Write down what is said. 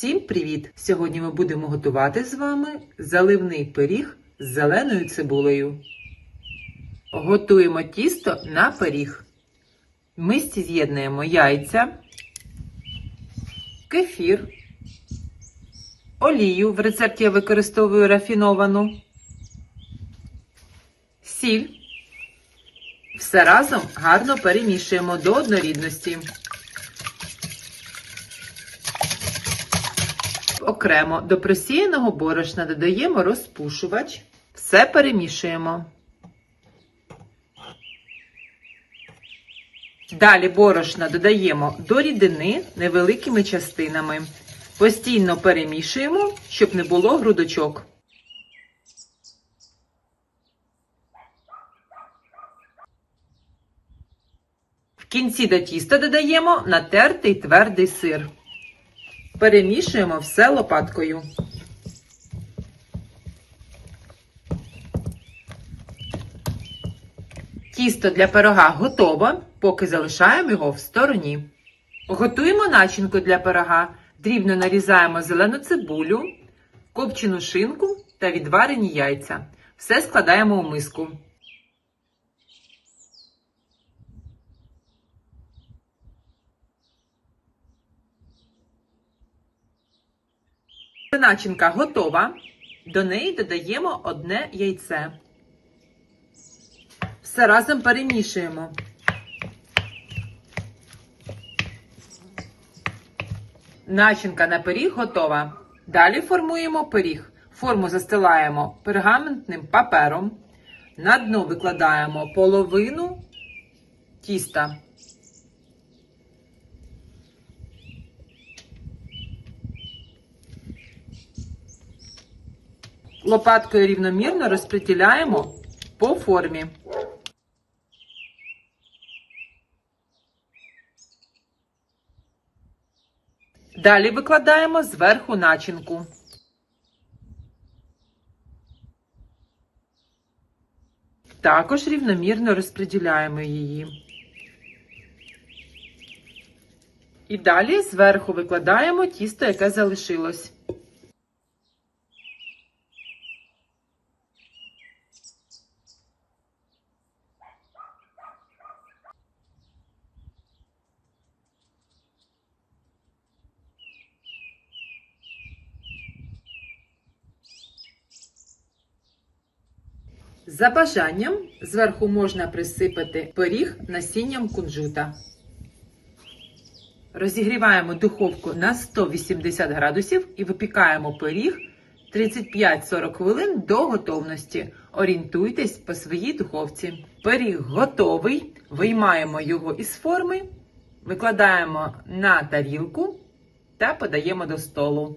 Всім привіт! Сьогодні ми будемо готувати з вами заливний пиріг з зеленою цибулею. Готуємо тісто на пиріг. В мисці з'єднуємо яйця, кефір, олію. В рецепті я використовую рафіновану, сіль. Все разом гарно перемішуємо до однорідності. Окремо до просіяного борошна додаємо розпушувач. Все перемішуємо. Далі борошна додаємо до рідини невеликими частинами. Постійно перемішуємо, щоб не було грудочок. В кінці до тіста додаємо натертий твердий сир. Перемішуємо все лопаткою. Тісто для пирога готове, поки залишаємо його в стороні. Готуємо начинку для пирога. Дрібно нарізаємо зелену цибулю, копчену шинку та відварені яйця. Все складаємо у миску. Начинка готова. До неї додаємо одне яйце. Все разом перемішуємо. Начинка на пиріг готова. Далі формуємо пиріг. Форму застилаємо пергаментним папером. На дно викладаємо половину тіста. Лопаткою рівномірно розподіляємо по формі. Далі викладаємо зверху начинку. Також рівномірно розподіляємо її. І далі зверху викладаємо тісто, яке залишилось. За бажанням зверху можна присипати пиріг насінням кунжута. Розігріваємо духовку на 180 градусів і випікаємо пиріг 35-40 хвилин до готовності. Орієнтуйтесь по своїй духовці. Пиріг готовий. Виймаємо його із форми, викладаємо на тарілку та подаємо до столу.